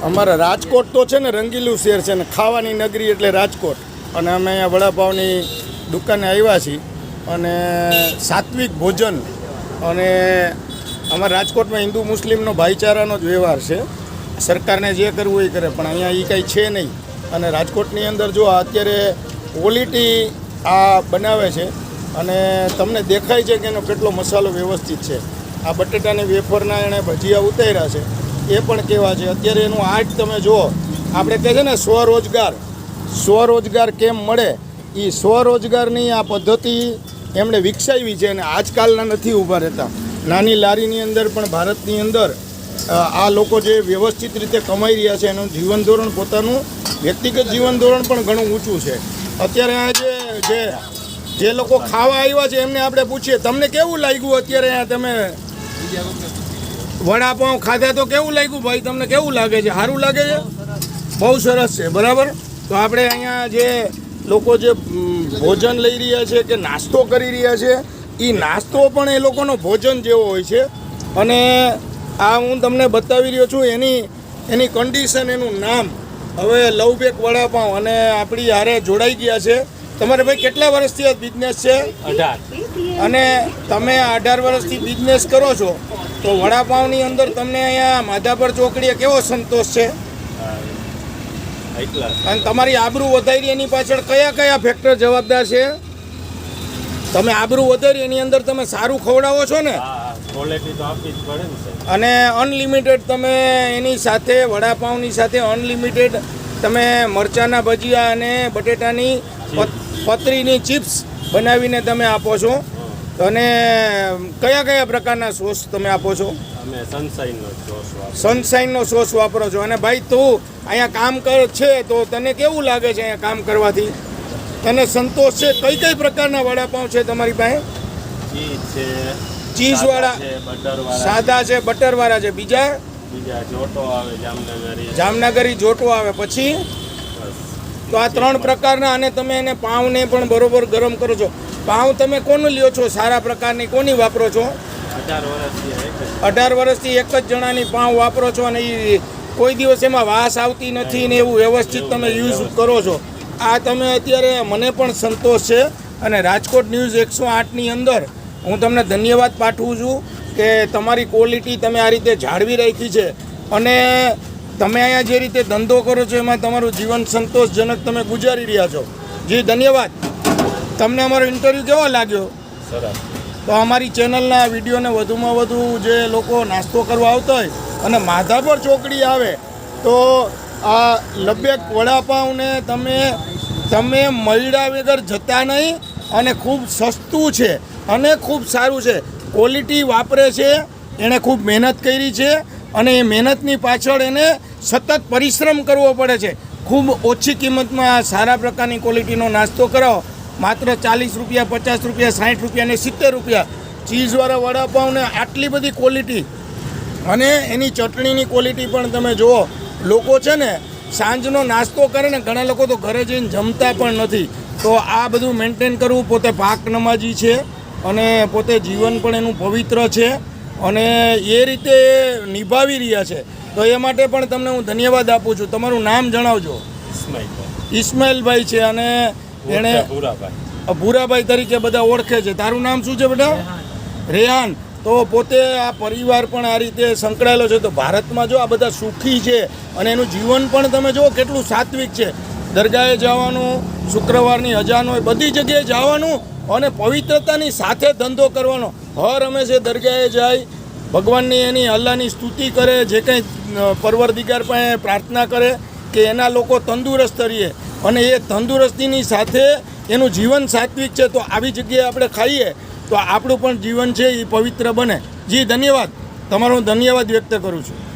અમારા રાજકોટ તો છે ને રંગીલું શહેર છે ને ખાવાની નગરી એટલે રાજકોટ. અને અમે અહીંયા વડાપાવની દુકાને આવ્યા છીએ અને સાત્વિક ભોજન અને અમારા રાજકોટમાં હિન્દુ મુસ્લિમનો ભાઈચારાનો જ વ્યવહાર છે. સરકારને જે કરવું એ કરે, પણ અહીંયા એ કાંઈ છે નહીં. અને રાજકોટની અંદર જો અત્યારે ક્વોલિટી આ બનાવે છે અને તમને દેખાય છે કે એનો કેટલો મસાલો વ્યવસ્થિત છે. આ બટેટાની વેફરના એણે ભજીયા ઉતાર્યા છે. એ પણ કેવા છે? અત્યારે એનું આર્ટ તમે જુઓ, આપણે કહે છે ને, સ્વરોજગાર. સ્વરોજગાર કેમ મળે? એ સ્વરોજગારની આ પદ્ધતિ એમણે વિકસાવી છે અને આજકાલના નથી ઊભા રહેતા. નાની લારીની અંદર પણ ભારતની અંદર આ લોકો જે વ્યવસ્થિત રીતે કમાઈ રહ્યા છે, એનું જીવન ધોરણ પોતાનું, વ્યક્તિગત જીવન ધોરણ પણ ઘણું ઊંચું છે. અત્યારે આ જે જે જે લોકો ખાવા આવ્યા છે, એમને આપણે પૂછીએ, તમને કેવું લાગ્યું અત્યારે તમે? વડાપાઉં ખાધા તો કેવું લાગ્યું ભાઈ? તમને કેવું લાગે છે? સારું લાગે છે? બહુ સરસ છે, બરાબર? તો આપણે અહીંયા જે લોકો જે ભોજન લઈ રહ્યા છે કે નાસ્તો કરી રહ્યા છે એ નાસ્તો પણ એ લોકોનો ભોજન જેવો હોય છે. અને આ હું તમને બતાવી રહ્યો છું, એની એની કન્ડિશન એનું નામ. હવે લવબેક વડાપાઉં અને આપણી હારે જોડાઈ ગયા છે. તમારે ભાઈ કેટલા વર્ષથી આ બિઝનેસ છે? અઢાર. અને તમે અઢાર વર્ષથી બિઝનેસ કરો છો તો વડાપાઉંની અંદર તમને અહીંયા માધાપર ચોકડીએ કેવો સંતોષ છે? અને તમારી આબરૂ વધારી એની પાછળ કયા કયા ફેક્ટર જવાબદાર છે? તમે આબરૂ વધારી એની અંદર તમે સારું ખવડાવો છો ને? અને અનલિમિટેડ તમે એની સાથે વડાપાઉંની સાથે અનલિમિટેડ તમે મરચાના ભજીયા અને બટેટાની પતરીની ચિપ્સ બનાવીને તમે આપો છો. અને કયા કયા પ્રકારના સોસ તમે આપો છો? સનશાઇનનો સોસ વાપરો છો. અને ભાઈ તું અહીંયા કામ કર છે તો તને કેવું લાગે છે અહીંયા કામ કરવાથી? તને સંતોષ છે? કઈ કઈ પ્રકારના વડાપાઉં છે તમારી પાસે? ચીઝ છે ચીઝવાળા સાદા છે બટરવાળા વાળા છે બીજા? બીજા જોટો આવે જામનગરી જોટો આવે. પછી? તો આ ત્રણ પ્રકારના અને તમે એને પાઉંને પણ બરોબર ગરમ કરો છો. પાઉં તમે કોનું લ્યો છો? સારા પ્રકારની કોની વાપરો છો? અઢાર વર્ષથી એક જ. અઢાર વર્ષથી એક જ જણાની પાઉં વાપરો છો અને એ કોઈ દિવસ એમાં વાસ આવતી નથી ને એવું વ્યવસ્થિત તમે યુઝ કરો છો. આ તમે અત્યારે મને પણ સંતોષ છે અને રાજકોટ ન્યૂઝ એકસો આઠની અંદર હું તમને ધન્યવાદ પાઠવું છું કે તમારી ક્વોલિટી તમે આ રીતે જાળવી રાખી છે. અને તમે અહીંયા જે રીતે ધંધો કરો છો એમાં તમારું જીવન સંતોષજનક તમે ગુજારી રહ્યા છો. જી ધન્યવાદ. તમને અમારો ઇન્ટરવ્યૂ કેવો લાગ્યો? સરસ. તો અમારી ચેનલના વિડીયોને વધુમાં વધુ જે લોકો નાસ્તો કરવા આવતા હોય અને માધાપર ચોકડી આવે તો આ લબ્બેક વડાપાઉંને તમે તમે મળ્યા વગર જતા નહીં અને ખૂબ સસ્તું છે અને ખૂબ સારું છે. ક્વોલિટી વાપરે છે એણે ખૂબ મહેનત કરી છે અને એ મહેનતની પાછળ એને સતત પરિશ્રમ કરવો પડે છે. ખૂબ ઓછી કિંમતમાં સારા પ્રકારની ક્વોલિટીનો નાસ્તો કરાવો. માત્ર ચાલીસ રૂપિયા, પચાસ રૂપિયા, સાઠ રૂપિયા અને સિત્તેર રૂપિયા. ચીઝવાળા વડાપાઉંને આટલી બધી ક્વોલિટી અને એની ચટણીની ક્વોલિટી પણ તમે જુઓ. લોકો છે ને સાંજનો નાસ્તો કરે ને ઘણા લોકો તો ઘરે જઈને જમતા પણ નથી. તો આ બધું મેન્ટેન કરવું પોતે પાક નમાજી છે અને પોતે જીવન પણ એનું પવિત્ર છે અને એ રીતે નિભાવી રહ્યા છે. તો એ માટે પણ તમને હું ધન્યવાદ આપું છું. તમારું નામ જણાવજો. ઇસ્માઈલ ઇસ્માઇલભાઈ છે અને એણે ભૂરાભાઈ. ભૂરાભાઈ તરીકે બધા ઓળખે છે. તારું નામ શું છે બેટા? રેહાન. તો પોતે આ પરિવાર પણ આ રીતે સંકળાયેલો છે. તો ભારતમાં જો આ બધા સુખી છે અને એનું જીવન પણ તમે જુઓ કેટલું સાત્વિક છે. દરગાહે જવાનું શુક્રવારની અજાન હોય બધી જગ્યાએ જવાનું અને પવિત્રતાની સાથે ધંધો કરવાનો. હર હંમેશે દરગાહે જાય ભગવાનની એની અલ્લાહની સ્તુતિ કરે, જે કંઈ પરવરદિગાર પાસે પ્રાર્થના કરે કે એના લોકો તંદુરસ્ત રહીએ. અને એ તંદુરસ્તીની સાથે એનું જીવન સાત્વિક છે, તો આવી જગ્યાએ આપણે ખાઈએ, તો આપણું પણ જીવન છે એ પવિત્ર બને. જી, ધન્યવાદ. તમારો હું ધન્યવાદ વ્યક્ત કરું છું.